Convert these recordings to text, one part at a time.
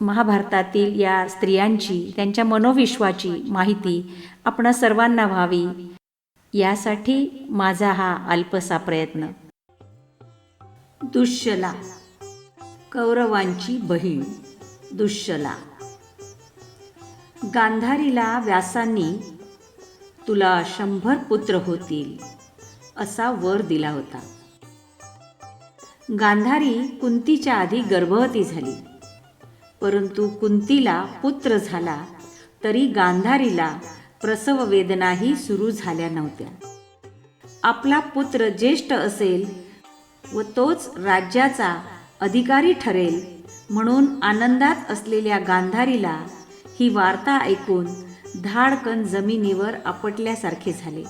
महाभारतातील या स्त्रियांची त्यांच्या मनोविश्वाची माहिती आपण सर्वांना व्हावी. यासाठी माझा हा अल्पसा प्रयत्न. दुश्यला कौरवांची बहीण. दुश्यला गांधारीला व्यासांनी तुला शंभर पुत्र होतील असा वर दिला होता. गांधारी कुंतीच्या आधी गर्भवती झाली. परंतु कुंतीला पुत्र झाला तरी गांधारीला प्रसव वेदनाही सुरू झाल्या नव्हत्या. आपला पुत्र ज्येष्ठ असेल व तोच राज्याचा अधिकारी ठरेल म्हणून आनंदात असलेल्या गांधारीला ही वार्ता ऐकून धाडकन जमिनीवर आपटल्यासारखे झाले.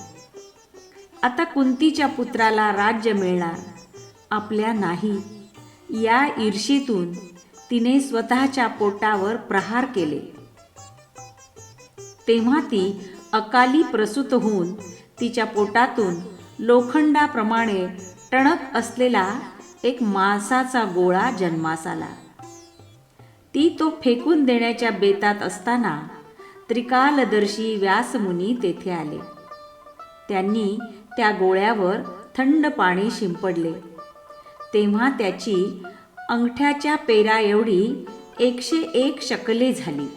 आता कुंतीच्या पुत्राला राज्य मिळणार आपल्या नाही या ईर्षेतून तिने स्वतःच्या पोटावर प्रहार केले. तेव्हा ती अकाली प्रसूत होऊन तिच्या पोटातून लोखंडाप्रमाणे टणक असलेला एक मांसाचा गोळा जन्मास आला. ती तो फेकून देण्याच्या बेतात असताना त्रिकालदर्शी व्यासमुनी तेथे आले. त्यांनी त्या गोळ्यावर थंड पाणी शिंपडले. तेव्हा त्याची अंगठ्याच्या पेरा एवढी एकशे एक शकले झाली.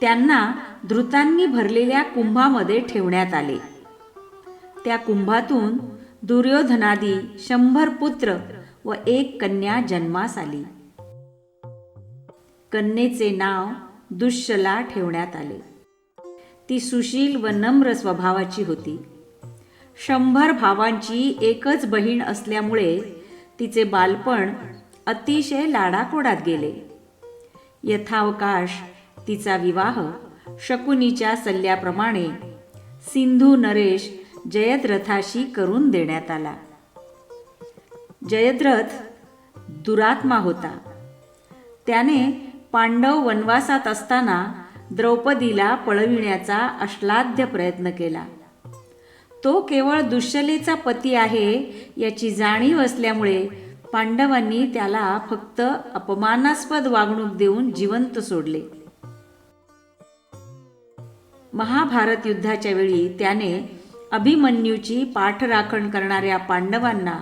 त्यांना द्रुतांनी भरलेल्या कुंभामध्ये ठेवण्यात आले. त्या कुंभातून दुर्योधनादी शंभर पुत्र व एक कन्या जन्मास आली. कन्येचे नाव दुश्शला ठेवण्यात आले. ती सुशील व नम्र स्वभावाची होती. शंभर भावांची एकच बहीण असल्यामुळे तिचे बालपण अतिशय लाडाकोडात गेले. यथावकाश तिचा विवाह शकुनीच्या सल्ल्याप्रमाणे सिंधू नरेश जयद्रथाशी करून देण्यात आला. जयद्रथ दुरात्मा होता. त्याने पांडव वनवासात असताना द्रौपदीला पळविण्याचा अश्लाध्य प्रयत्न केला. तो केवळ दुश्शलेचा पती आहे याची जाणीव असल्यामुळे पांडवांनी त्याला फक्त अपमानास्पद वागणूक देऊन जिवंत सोडले. महाभारत युद्धाच्या वेळी त्याने अभिमन्यूची पाठराखण करणाऱ्या पांडवांना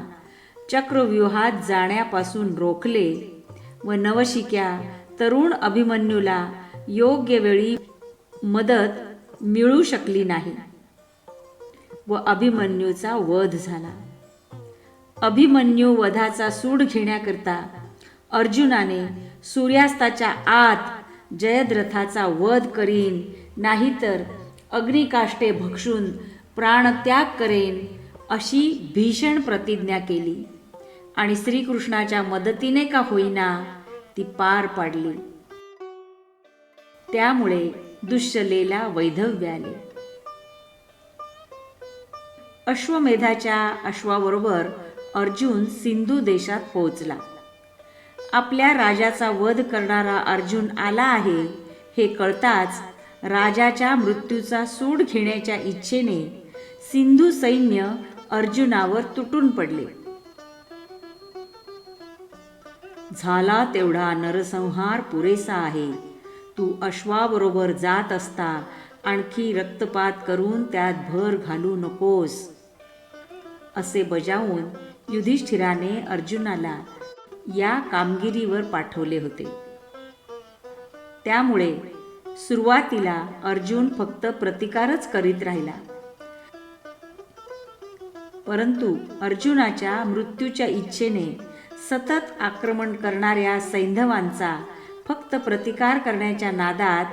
चक्रव्यूहात जाण्यापासून रोखले व नवशिक्या तरुण अभिमन्यूला योग्य वेळी मदत मिळू शकली नाही. व अभिमन्यूचा वध झाला. अभिमन्यू वधाचा सूड घेण्याकरता अर्जुनाने सूर्यास्ताच्या आत जयद्रथाचा वध करीन नाहीतर अग्निकाष्टे भक्षून प्राणत्याग करेन अशी भीषण प्रतिज्ञा केली आणि श्रीकृष्णाच्या मदतीने का होईना ती पार पाडली. त्यामुळे दुश्शलेला वैधव्य आले अश्वमेधाच्या अश्वाबरोबर अर्जुन सिंधू देशात पोहोचला. आपल्या राजाचा वध करणारा अर्जुन आला आहे हे कळताच राजाच्या मृत्यूचा सूड घेण्याच्या इच्छेने सिंधू सैन्य अर्जुनावर तुटून पडले. झाला तेवढा नरसंहार पुरेसा आहे. तू अश्वाबरोबर जात असता आणखी रक्तपात करून त्यात भर घालू नकोस. असे बजावून युधिष्ठिराने अर्जुनाला या कामगिरीवर पाठवले होते. त्यामुळे सुरुवातीला अर्जुन फक्त प्रतिकारच करीत राहिला. परंतु अर्जुनाच्या मृत्यूच्या इच्छेने सतत आक्रमण करणाऱ्या सैंधवांचा फक्त प्रतिकार करण्याच्या नादात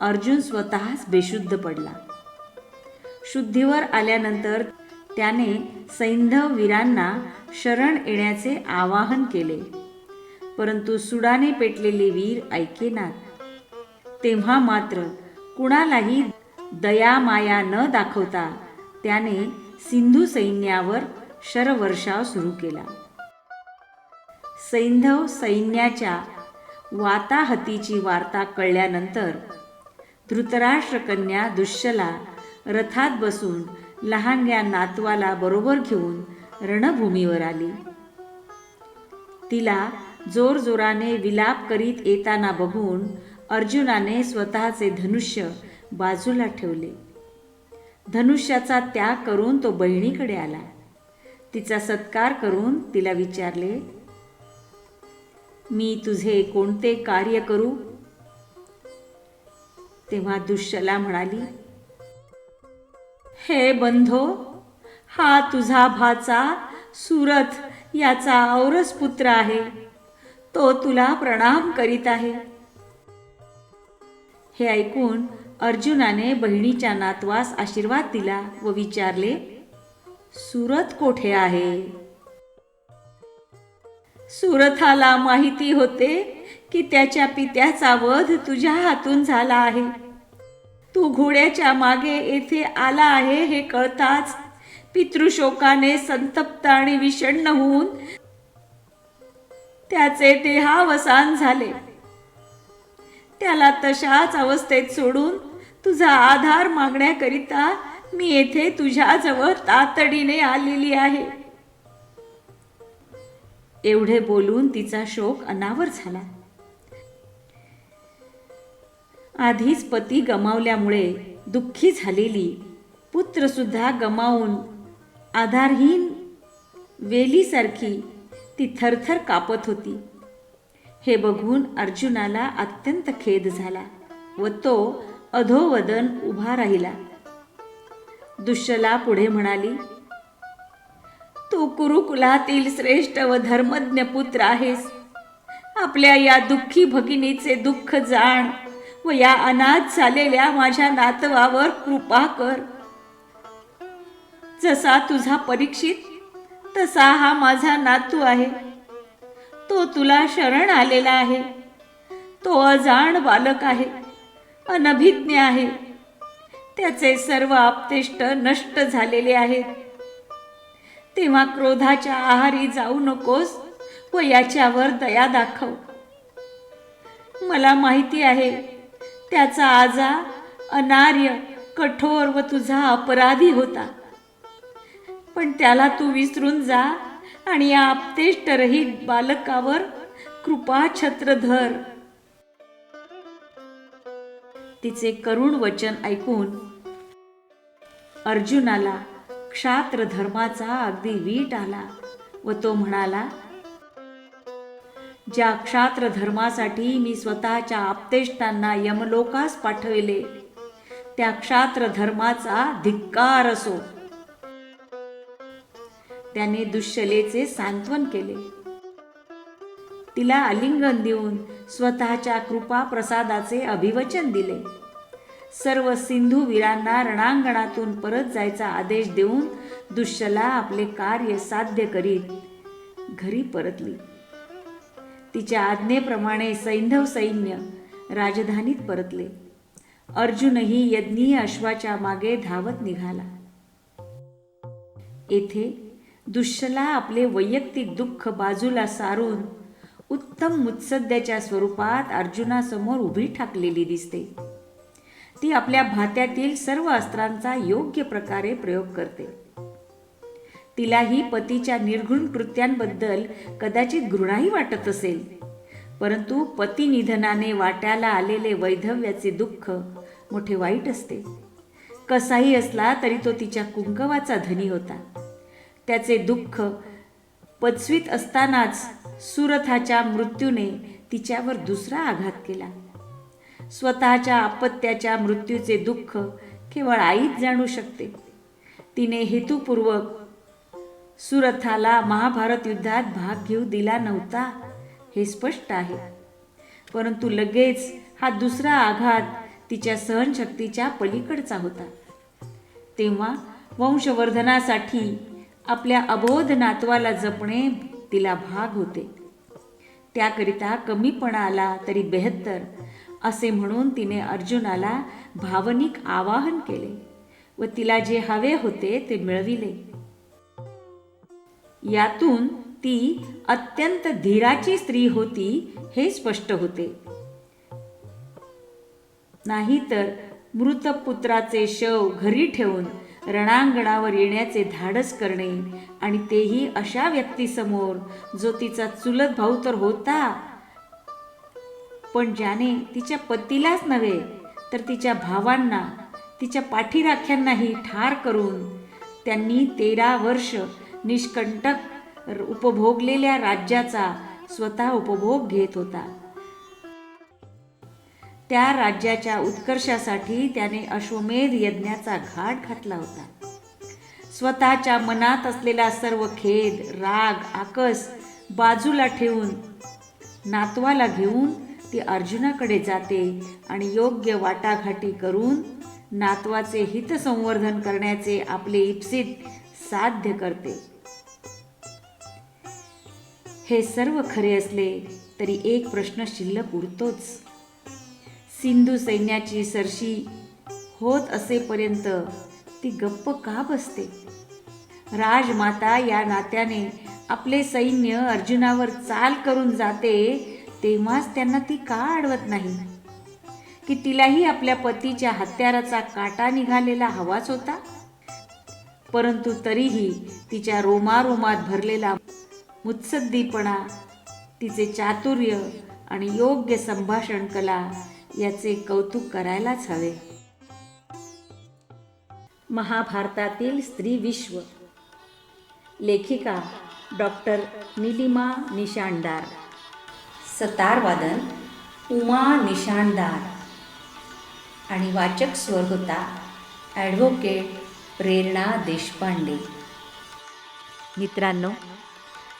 अर्जुन स्वतःच बेशुद्ध पडला. शुद्धीवर आल्यानंतर त्याने सैंधव वीरांना शरण येण्याचे आवाहन केले. परंतु सुडाने पेटलेले वीर ऐकेनात. तेव्हा मात्र कुणालाही दया माया न दाखवता त्याने सिंधू सैन्यावर शरवर्षाव सुरू केला. सैंधव सैन्याच्या वाताहतीची वार्ता कळल्यानंतर धृतराष्ट्रकन्या दुश्यला रथात बसून लहानग्या नातवाला बरोबर घेऊन रणभूमीवर आली. तिला जोरजोराने विलाप करीत येताना बघून अर्जुनाने स्वतःचे धनुष्य बाजूला ठेवले. धनुष्याचा त्याग करून तो बहिणीकडे आला. तिचा सत्कार करून तिला विचारले मी तुझे कोणते कार्य करू? तेव्हा दुष्यला म्हणाली हे बंधो हा तुझा भाचा सुरथ याचा औरस पुत्र आहे. तो तुला प्रणाम करीत आहे. हे ऐकून अर्जुनाने बहिणीच्या नातवास आशीर्वाद दिला व विचारले सुरत कोठे आहे? सुरथाला माहिती होते की त्याच्या पित्याचा वध तुझ्या हातून झाला आहे. तू घोड्याच्या मागे येथे आला आहे हे कळताच पितृशोकाने संतप्त आणि विषण्ण होऊन त्याचे देहावसान झाले. त्याला तशाच अवस्थेत सोडून तुझा आधार मागण्याकरिता मी येथे तुझ्याजवळ तातडीने आलेली आहे. एवढे बोलून तिचा शोक अनावर झाला. आधीच पती गमावल्यामुळे दुःखी झालेली. पुत्रसुद्धा गमावून आधारहीन वेलीसारखी ती थरथर कापत होती. हे बघून अर्जुनाला अत्यंत खेद झाला व तो अधोवदन उभा राहिला. दुष्यला पुढे म्हणाली तू कुरुकुलातील श्रेष्ठ व धर्मज्ञ पुत्र आहेस. आपल्या या दुःखी भगिनीचे दुःख जाण व या अनाथ झालेल्या माझ्या नातवावर कृपा कर. जसा तुझा परीक्षित तसा हा माझा नातू आहे. तो तुला शरण आलेला आहे. तो अजाण बालक आहे अनभिज्ञ आहे. त्याचे सर्व आपतेष्ट नष्ट झालेले आहेत. तेव्हा क्रोधाच्या आहारी जाऊ नकोस व याच्यावर दया दाखव. मला माहिती आहे त्याचा आजा अनार्य कठोर व तुझा अपराधी होता. पण त्याला तू विसरून जा आणि या आपतेष्टरहित बालकावर कृपा छत्र धर तिचे करुण वचन ऐकून अर्जुनाला क्षात्र धर्माचा अगदी वीट आला व तो म्हणाला ज्या क्षात्र धर्मासाठी मी स्वतःच्या आपतेष्टांना यमलोकास पाठविले. त्या क्षात्र धर्माचा धिक्कार असो. त्याने दुष्यलेचे सांत्वन केले. तिला आलिंगन देऊन स्वतःच्या कृपा प्रसादाचे अभिवचन दिले. सर्व सिंधू वीरांना रणांगणातून परत जायचा आदेश देऊन दुश्शला आपले कार्य साध्य करीत घरी परतली. तिच्या आज्ञेप्रमाणे सैंधव सैन्य राजधानीत परतले. अर्जुनही यज्ञीय अश्वाच्या मागे धावत निघाला. येथे दुष्यला आपले वैयक्तिक दुःख बाजूला सारून उत्तम मुत्सद्याच्या स्वरूपात अर्जुनासमोर उभी ठाकलेली दिसते. ती आपल्या भात्यातील सर्व अस्त्रांचा योग्य प्रकारे प्रयोग करते. तिलाही पतीच्या निर्घृण कृत्यांबद्दल कदाचित घृणाही वाटत असेल. परंतु पती निधनाने वाट्याला आलेले वैधव्याचे दुःख मोठे वाईट असते. कसाही असला तरी तो तिच्या कुंकवाचा धनी होता. त्याचे दुःख पचवीत असतानाच सुरथाच्या मृत्यूने तिच्यावर दुसरा आघात केला. स्वतःच्या अपत्याच्या मृत्यूचे दुःख केवळ आईच जाणू शकते. तिने हेतुपूर्वक सुरथाला महाभारत युद्धात भाग घेऊ दिला नव्हता हे स्पष्ट आहे. परंतु लगेच हा दुसरा आघात तिच्या सहनशक्तीच्या पलीकडचा होता. तेव्हा वंशवर्धनासाठी आपल्या अबोध नातवाला जपणे तिला भाग होते. त्याकरिता कमीपणा आला तरी बेहत्तर असे म्हणून तिने अर्जुनाला भावनिक आवाहन केले व तिला जे हवे होते ते मिळविले. यातून ती अत्यंत धीराची स्त्री होती हे स्पष्ट होते. नाहीतर मृत पुत्राचे शव घरी ठेवून रणांगणावर येण्याचे धाडस करणे आणि तेही अशा व्यक्तीसमोर जो तिचा चुलत भाऊ तर होता पण ज्याने तिच्या पतीलाच नव्हे तर तिच्या भावांना तिच्या पाठीराख्यांनाही ठार करून त्यांनी तेरा वर्ष निष्कंटक उपभोगलेल्या राज्याचा स्वतः उपभोग घेत होता. त्या राज्याच्या उत्कर्षासाठी त्याने अश्वमेध यज्ञाचा घाट घातला होता. स्वतःच्या मनात असलेला सर्व खेद राग आकस बाजूला ठेवून नातवाला घेऊन ती अर्जुनाकडे जाते आणि योग्य वाटाघाटी करून नातवाचे हितसंवर्धन करण्याचे आपले इप्सित साध्य करते. हे सर्व खरे असले तरी एक प्रश्न शिल्लक उरतोच. सिंधू सैन्याची सरशी होत असेपर्यंत ती गप्प का बसते? राजमाता या नात्याने आपले सैन्य अर्जुनावर चाल करून जाते तेव्हाच त्यांना ती का अडवत नाही? की तिलाही आपल्या पतीच्या हत्याराचा काटा निघालेला हवाच होता? परंतु तरीही तिच्या रोमारोमात भरलेला मुत्सद्दीपणा तिचे चातुर्य आणि योग्य संभाषण कला याचे कौतुक करायलाच हवे. महाभारतातील स्त्री विश्व. लेखिका डॉक्टर निलिमा निशाणदार. सतारवादन उमा निशाणदार. आणि वाचक स्वर होता ॲडव्होकेट प्रेरणा देशपांडे. मित्रांनो